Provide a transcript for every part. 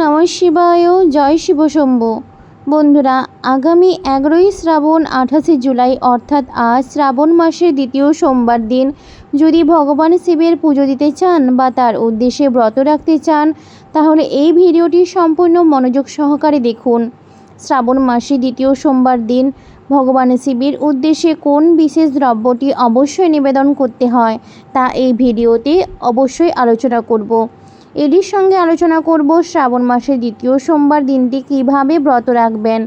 নমঃ শিবায়, জয় শিবশম্ভু বন্ধুরা, আগামী এগারোই শ্রাবণ, আঠাশে জুলাই, অর্থাৎ আজ শ্রাবণ মাসের দ্বিতীয় সোমবার দিন, যদি ভগবান শিবের পুজো দিতে চান বা তার উদ্দেশ্যে ব্রত রাখতে চান, তাহলে এই ভিডিওটি সম্পূর্ণ মনোযোগ সহকারে দেখুন। শ্রাবণ মাসে দ্বিতীয় সোমবার দিন, ভগবান শিবের উদ্দেশ্যে কোন বিশেষ দ্রব্যটি অবশ্যই নিবেদন করতে হয়, তা এই ভিডিওতে অবশ্যই আলোচনা করব। এটির সঙ্গে আলোচনা করব শ্রাবণ মাসের দ্বিতীয় সোমবার দিনটি কীভাবে ব্রত রাখবেন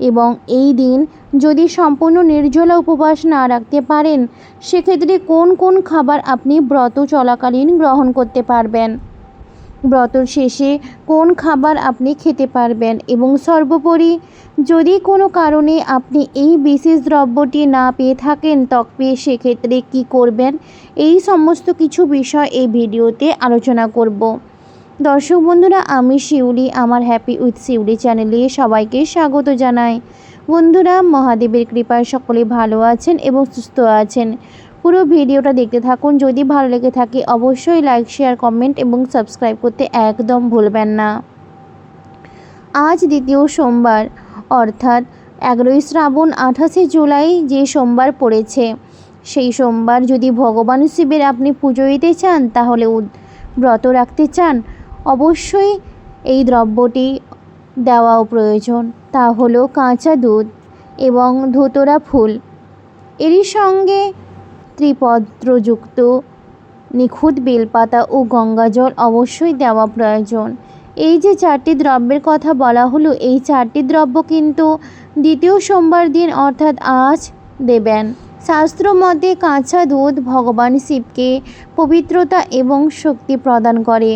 এবং এই দিন যদি সম্পূর্ণ নির্জলা উপবাস না রাখতে পারেন, সেক্ষেত্রে কোন কোন খাবার আপনি ব্রত চলাকালীন গ্রহণ করতে পারবেন? ব্রতর শেষে কোন খাবার আপনি খেতে পারবেন? এবং সর্বোপরি, যদি কোনো কারণে আপনি এই বিশেষ দ্রব্যটি না পেয়ে থাকেন তবে সেক্ষেত্রে কি করবেন? এই সমস্ত কিছু বিষয় এই ভিডিওতে আলোচনা করব। দর্শক বন্ধুরা, আমি শিউলি, আমার হ্যাপি উইথ শিউলি চ্যানেলে সবাইকে স্বাগত জানাই। বন্ধুরা, মহাদেবের কৃপায় সকলে ভালো আছেন এবং সুস্থ আছেন। পুরো ভিডিওটা দেখতে থাকুন। যদি ভালো লেগে থাকে, অবশ্যই লাইক শেয়ার কমেন্ট এবং সাবস্ক্রাইব করতে একদম ভুলবেন না। আজ দ্বিতীয় সোমবার, অর্থাৎ এগারোই শ্রাবণ, আঠাশে জুলাই যে সোমবার পড়েছে, সেই সোমবার যদি ভগবান শিবের আপনি পুজো দিতে চান, তাহলে ব্রত রাখতে চান অবশ্যই এই দ্রব্যটি দেওয়াও প্রয়োজন। তা হলো কাঁচা দুধ এবং ধুতরা ফুল। এরই সঙ্গে ত্রিপত্রযুক্ত নিখুঁত বেলপাতা ও গঙ্গাজল অবশ্যই দেওয়া প্রয়োজন। এই যে চারটি দ্রব্যের কথা বলা হলো, এই চারটি দ্রব্য কিন্তু দ্বিতীয় সোমবার দিন অর্থাৎ আজ দেবেন। শাস্ত্র মতে কাঁচা দুধ ভগবান শিবকে পবিত্রতা এবং শক্তি প্রদান করে।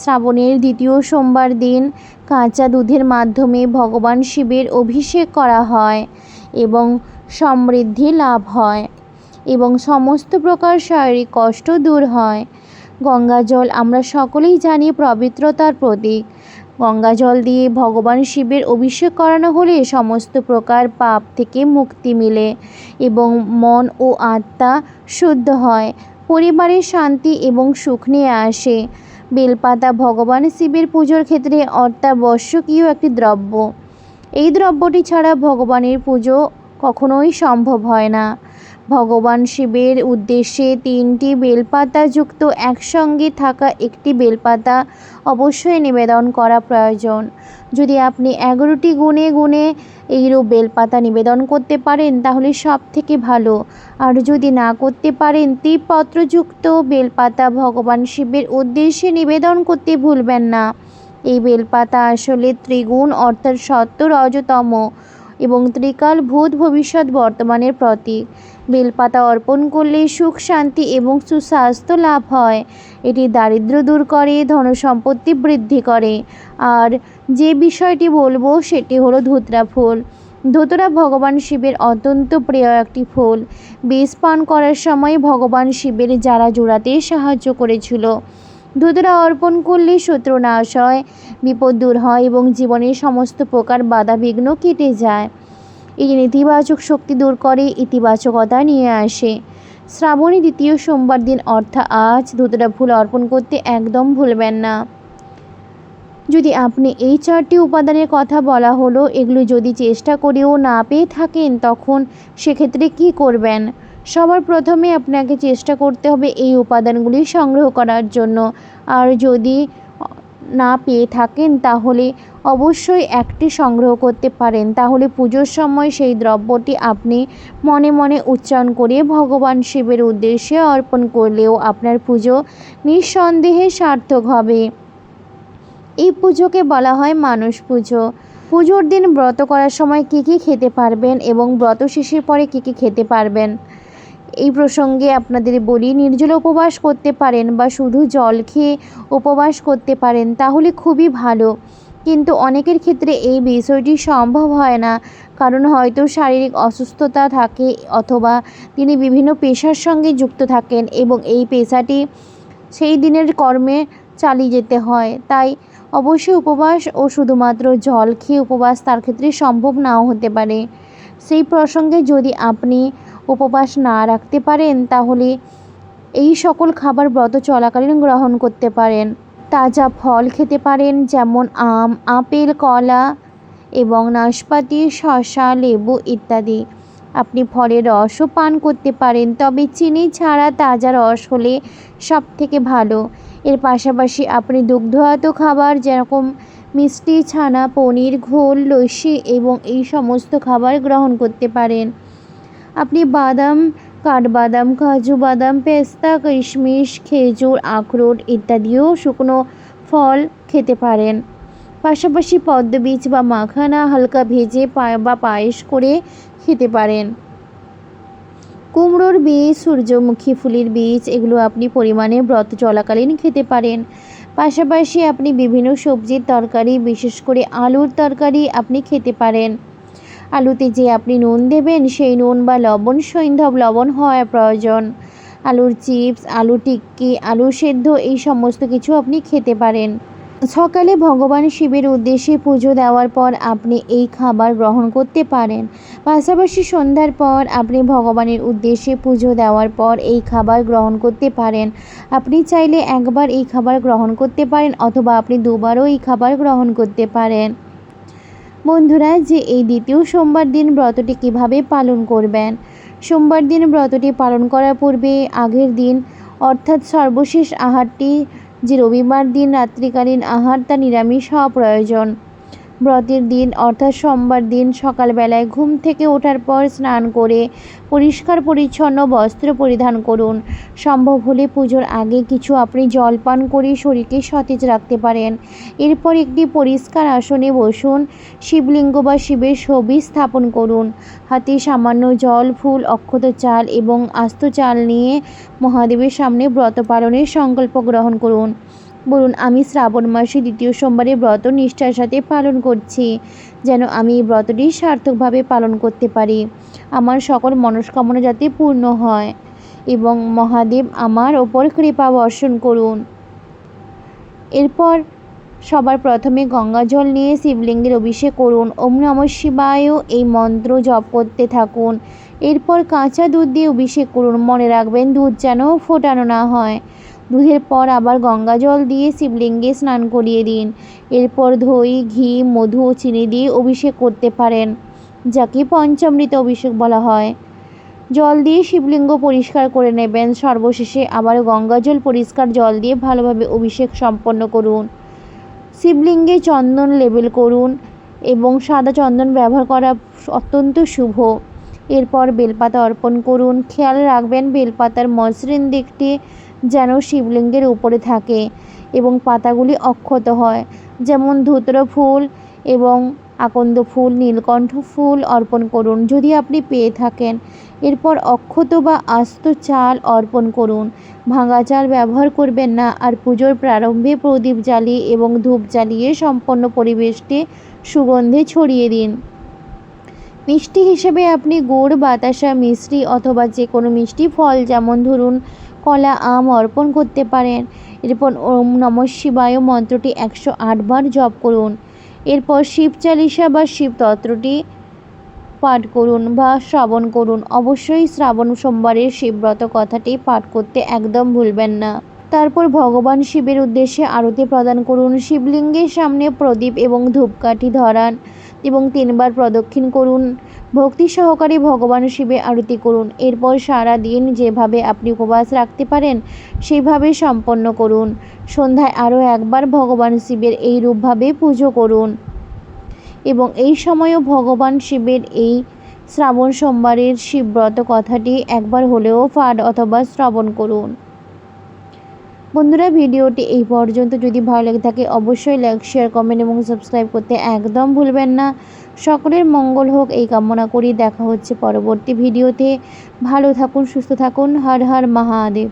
শ্রাবণের দ্বিতীয় সোমবার দিন কাঁচা দুধের মাধ্যমে ভগবান শিবের অভিষেক করা হয় এবং সমৃদ্ধি লাভ হয় এবং সমস্ত প্রকার শারীরিক কষ্ট দূর হয়। গঙ্গা জল আমরা সকলেই জানি পবিত্রতার প্রতীক। গঙ্গা জল দিয়ে ভগবান শিবের অভিষেক করানো হলে সমস্ত প্রকার পাপ থেকে মুক্তি মিলে এবং মন ও আত্মা শুদ্ধ হয়। পরিবারের শান্তি এবং সুখ নিয়ে আসে। বেলপাতা ভগবান শিবের পুজোর ক্ষেত্রে অত্যাবশ্যকীয় একটি দ্রব্য। এই দ্রব্যটি ছাড়া ভগবানের পুজো কখনোই সম্ভব হয় না। ভগবান শিবের উদ্দেশ্যে তিনটি বেলপাতা যুক্ত একসঙ্গে থাকা একটি বেলপাতা অবশ্যই নিবেদন করা প্রয়োজন। যদি আপনি এগারোটি গুণে গুণে এইরূপ বেলপাতা নিবেদন করতে পারেন, তাহলে সব থেকে ভালো। আর যদি না করতে পারেন তীপত্রযুক্ত বেলপাতা ভগবান শিবের উদ্দেশ্যে নিবেদন করতে ভুলবেন না। এই বেলপাতা আসলে ত্রিগুণ, অর্থাৎ সত্য রজতম এবং ত্রিকাল ভূত ভবিষ্যৎ বর্তমানের প্রতীক। বেলপাতা অর্পণ করলে সুখ, শান্তি এবং সুস্বাস্থ্য লাভ হয়। এটি দারিদ্র দূর করে, ধনসম্পত্তি বৃদ্ধি করে। আর যে বিষয়টি বলব, সেটি হলো ধুতরা ফুল। ধুতরা ভগবান শিবের অত্যন্ত প্রিয় একটি ফুল। বিষ পান করার সময় ভগবান শিবের যারা জোড়াতে সাহায্য করেছিল। ধুতরা অর্পণ করলে শত্রু নাশ হয়, বিপদ দূর হয় এবং জীবনের সমস্ত প্রকার বাধা বিঘ্ন কেটে যায়। এই নেতিবাচক শক্তি দূর করে, ইতিবাচকতা নিয়ে আসে। শ্রাবণী দ্বিতীয় সোমবার দিন, অর্থাৎ আজ ধুতরা ফুল অর্পণ করতে একদম ভুলবেন না। যদি আপনি এই চারটি উপাদানের কথা বলা হলো, এগুলো যদি চেষ্টা করেও না পেয়ে থাকেন, তখন সেক্ষেত্রে কি করবেন? সবার প্রথমে আপনাকে চেষ্টা করতে হবে এই উপাদানগুলি সংগ্রহ করার জন্য। আর যদি না পেয়ে থাকেন, তাহলে অবশ্যই একটি সংগ্রহ করতে পারেন। তাহলে পুজোর সময় সেই দ্রব্যটি আপনি মনে মনে উচ্চারণ করে ভগবান শিবের উদ্দেশ্যে অর্পণ করলেও আপনার পুজো নিঃসন্দেহে সার্থক হবে। এই পুজোকে বলা হয় মানুষ পুজো। পুজোর দিন ব্রত করার সময় কী কী খেতে পারবেন এবং ব্রত শেষের পরে কী কী খেতে পারবেন? এই প্রসঙ্গে আপনাদের বলি, নির্জল উপবাস করতে পারেন বা শুধু জল খেয়ে উপবাস করতে পারেন, তাহলে খুবই ভালো। কিন্তু অনেকের ক্ষেত্রে এই বিষয়টি সম্ভব হয় না। কারণ হয়তো শারীরিক অসুস্থতা থাকে অথবা তিনি বিভিন্ন পেশার সঙ্গে যুক্ত থাকেন এবং এই পেশাটি সেই দিনের কর্মে চালিয়ে যেতে হয়। তাই অবশ্যই উপবাস ও শুধুমাত্র জল খেয়ে উপবাস তার ক্ষেত্রে সম্ভব নাও হতে পারে। সেই প্রসঙ্গে যদি আপনি উপবাস না রাখতে পারেন, তাহলে এই সকল খাবার ব্রত চলাকালীন গ্রহণ করতে পারেন। তাজা ফল খেতে পারেন, যেমন আম, আপেল, কলা এবং নাশপাতি, শসা, লেবু ইত্যাদি। আপনি ফলের রসও পান করতে পারেন, তবে চিনি ছাড়া তাজা রস হলে সব থেকে ভালো। এর পাশাপাশি আপনি দুগ্ধজাত খাবার যেরকম মিষ্টি, ছানা, পনির, ঘোল, লস্যি এবং এই সমস্ত খাবার গ্রহণ করতে পারেন। আপনি বাদাম, কাঠবাদাম, কাজু বাদাম, পেস্তা, কিশমিশ, খেজুর, আখরোট ইত্যাদিও শুকনো ফল খেতে পারেন। পাশাপাশি পদ্ম বীজ বা মাখানা হালকা ভেজে বা পায়েস করে খেতে পারেন। কুমড়োর বীজ, সূর্যমুখী ফুলের বীজ, এগুলো আপনি পরিমাণে ব্রত চলাকালীন খেতে পারেন। পাশাপাশি আপনি বিভিন্ন সবজির তরকারি, বিশেষ করে আলুর তরকারি আপনি খেতে পারেন। আলুতে যে আপনি নুন দেবেন, সেই নুন বা লবণ, সৈন্ধব লবণ হওয়া প্রয়োজন। আলুর চিপস, আলু টিক্কি, আলু সেদ্ধ, এই সমস্ত কিছু আপনি খেতে পারেন। সকালে ভগবান শিবের উদ্দেশ্যে পুজো দেওয়ার পর আপনি এই খাবার গ্রহণ করতে পারেন। পাশাপাশি সন্ধ্যার পর আপনি ভগবানের উদ্দেশ্যে পুজো দেওয়ার পর এই খাবার গ্রহণ করতে পারেন। আপনি চাইলে একবার এই খাবার গ্রহণ করতে পারেন, অথবা আপনি দুবারও এই খাবার গ্রহণ করতে পারেন। বন্ধুরা, যে এই দ্বিতীয় সোমবার দিন ব্রতটি কীভাবে পালন করবেন? সোমবার দিন ব্রতটি পালন করার পূর্বে আগের দিন, অর্থাৎ সর্বশেষ আহারটি, যে রবিবার দিন রাত্রিকালীন আহার, তা নিরামিষ হওয়া প্রয়োজন। ব্রতের দিন অর্থাৎ সোমবার দিন সকালবেলায় ঘুম থেকে ওঠার পর স্নান করে পরিষ্কার পরিচ্ছন্ন বস্ত্র পরিধান করুন। সম্ভব হলে পুজোর আগে কিছু আপনি জল পান করে শরীরকে সতেজ রাখতে পারেন। এরপর একটি পরিষ্কার আসনে বসুন, শিবলিঙ্গ বা শিবের ছবি স্থাপন করুন। হাতে সামান্য জল, ফুল, অক্ষত চাল এবং আস্ত চাল নিয়ে মহাদেবের সামনে ব্রত পালনের সংকল্প গ্রহণ করুন। বলুন, আমি শ্রাবণ মাসে দ্বিতীয় সোমবারে ব্রত নিষ্ঠার সাথে পালন করছি, যেন আমি এই ব্রতটি সার্থকভাবে পালন করতে পারি। আমার সকল মনস্কামনা যাতে পূর্ণ হয় এবং মহাদেব আমার ওপর কৃপা বর্ষণ করুন। এরপর সবার প্রথমে গঙ্গা জল নিয়ে শিবলিঙ্গের অভিষেক করুন। ওম নম শিবায়ও এই মন্ত্র জপ করতে থাকুন। এরপর কাঁচা দুধ দিয়ে অভিষেক করুন। মনে রাখবেন দুধ যেন ফোটানো না হয়। দুধের পর আবার গঙ্গা জল দিয়ে শিবলিঙ্গে স্নান করিয়ে দিন। এরপর দই ঘি, মধু, চিনি দিয়ে অভিষেক করতে পারেন, যাকে পঞ্চামৃত অভিষেক বলা হয়। জল দিয়ে শিবলিঙ্গ পরিষ্কার করে নেবেন। সর্বশেষে আবার গঙ্গা জল পরিষ্কার জল দিয়ে ভালোভাবে অভিষেক সম্পন্ন করুন। শিবলিঙ্গে চন্দন লেবেল করুন এবং সাদা চন্দন ব্যবহার করা অত্যন্ত শুভ। এরপর বেলপাতা অর্পণ করুন। খেয়াল রাখবেন, বেলপাতার মসৃণ দিকটি যেন শিবলিঙ্গের উপরে থাকে এবং পাতাগুলি অক্ষত হয়। যেমন ধুতর ফুল এবং আকন্দ ফুল, নীলকণ্ঠ ফুল অর্পণ করুন। যদি আপনি পেয়ে থাকেন, এরপর অক্ষত বা আস্ত চাল অর্পণ করুন। ভাঙা চাল ব্যবহার করবেন না আর পুজোর প্রারম্ভে প্রদীপ জ্বালিয়ে এবং ধূপ জ্বালিয়ে সম্পন্ন পরিবেশটি সুগন্ধে ছড়িয়ে দিন। মিষ্টি হিসেবে আপনি গুড়, বাতাসা, মিষ্টি অথবা যে কোনো মিষ্টি ফল, যেমন ধরুন কলা, আম অর্পণ করতে পারেন। এরপর ওম নম শিবায় মন্ত্রটি একশো আটবার জপ করুন। এরপর শিব চালিসা বা শিব তন্ত্রটি পাঠ করুন বা শ্রবণ করুন। অবশ্যই শ্রাবণ সোমবারের শিবব্রত কথাটি পাঠ করতে একদম ভুলবেন না। তারপর ভগবান শিবের উদ্দেশ্যে আরতি প্রদান করুন। শিবলিঙ্গের সামনে প্রদীপ এবং ধূপকাঠি ধরান এবং তিনবার প্রদক্ষিণ করুন। ভক্তি সহকারে ভগবান শিবে আরতি করুন। এরপর সারা দিন যেভাবে আপনি উপবাস রাখতে পারেন সেইভাবে সম্পন্ন করুন। সন্ধ্যায় আরও একবার ভগবান শিবের এই রূপভাবে পুজো করুন। এবং এই সময়ও ভগবান শিবের এই শ্রাবণ সোমবারের শিবব্রত কথাটি একবার হলেও পাঠ অথবা শ্রবণ করুন। বন্ধুরা, ভিডিওটি এই পর্যন্ত। যদি ভালো লেগে থাকে, অবশ্যই লাইক, শেয়ার, কমেন্ট এবং সাবস্ক্রাইব করতে একদম ভুলবেন না। সকলের মঙ্গল হোক, এই কামনা করি দেখা হচ্ছে পরবর্তী ভিডিওতে। ভালো থাকুন, সুস্থ থাকুন। হর হর মহাদেব।